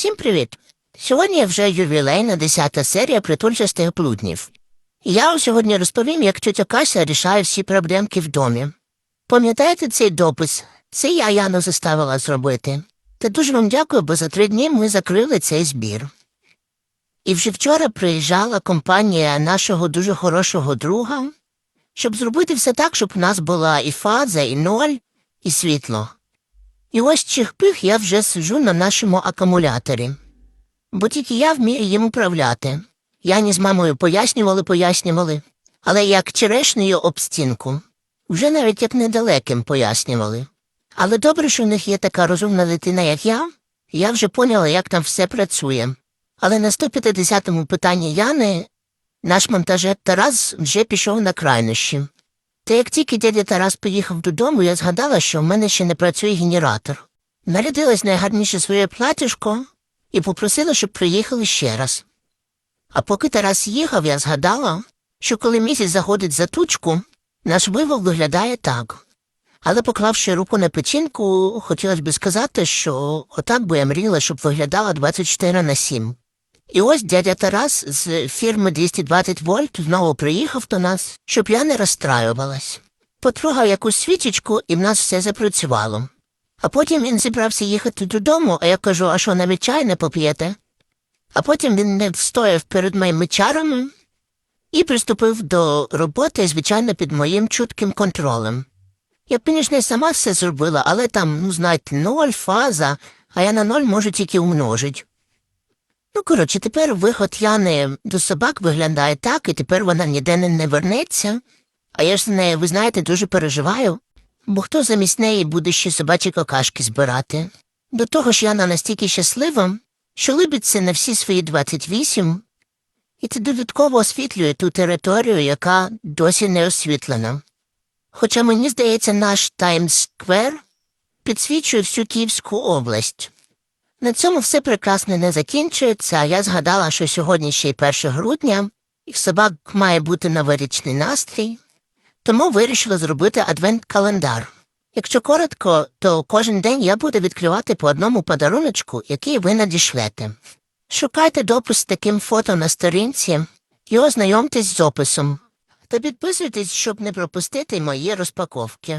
Всім привіт! Сьогодні вже ювілейна 10 серія притульчастих плутнів. І я вам сьогодні розповім, як тетя Кася рішає всі проблемки в домі. Пам'ятаєте цей допис? Це я Яну заставила зробити. Та дуже вам дякую, бо за три дні ми закрили цей збір. І вже вчора приїжджала компанія нашого дуже хорошого друга, щоб зробити все так, щоб у нас була і фаза, і ноль, і світло. І ось чих-пих я вже сиджу на нашому акумуляторі. Бо тільки я вмію їм управляти. Яні з мамою пояснювали, пояснювали, але як черешнею об стінку. Вже навіть як недалеким пояснювали. Але добре, що в них є така розумна дитина, як я, я вже поняла, як там все працює. Але на 150-му питанні Яни наш монтажер Тарас вже пішов на крайнощі. Та як тільки дядя Тарас поїхав додому, я згадала, що в мене ще не працює генератор. Нарядилась найгарніше своє платіжко і попросила, щоб приїхали ще раз. А поки Тарас їхав, я згадала, що коли місяць заходить за тучку, наш вивол виглядає так. Але поклавши руку на печінку, хотілося б сказати, що отак би я мріяла, щоб виглядала 24 на 7. І ось дядя Тарас з фірми 220 вольт знову приїхав до нас, щоб я не розстраювалась. Потрогав якусь свічечку, і в нас все запрацювало. А потім він зібрався їхати додому, а я кажу, а що, навіть чай не поп'єте? А потім він не встояв перед моїми чарами і приступив до роботи, звичайно, під моїм чутким контролем. Я, звісно, сама все зробила, але там, ну, знаєте, ноль, фаза, а я на ноль можу тільки умножить. Ну, коротше, тепер виход Яни до собак виглядає так, і тепер вона ніде не, не вернеться. А я ж за нею, ви знаєте, дуже переживаю, бо хто замість неї буде ще собачі какашки збирати. До того ж Яна настільки щаслива, що любиться на всі свої 28, і це додатково освітлює ту територію, яка досі не освітлена. Хоча мені здається, наш Таймс-сквер підсвічує всю Київську область. На цьому все прекрасно не закінчується. а Я згадала, що сьогодні ще й 1 грудня, і собак має бути новорічний настрій, тому вирішила зробити адвент-календар. Якщо коротко, то кожен день я буду відкривати по одному подаруночку, який ви надішлете. Шукайте допис з таким фото на сторінці і ознайомтесь з описом. Та підписуйтесь, щоб не пропустити мої розпаковки.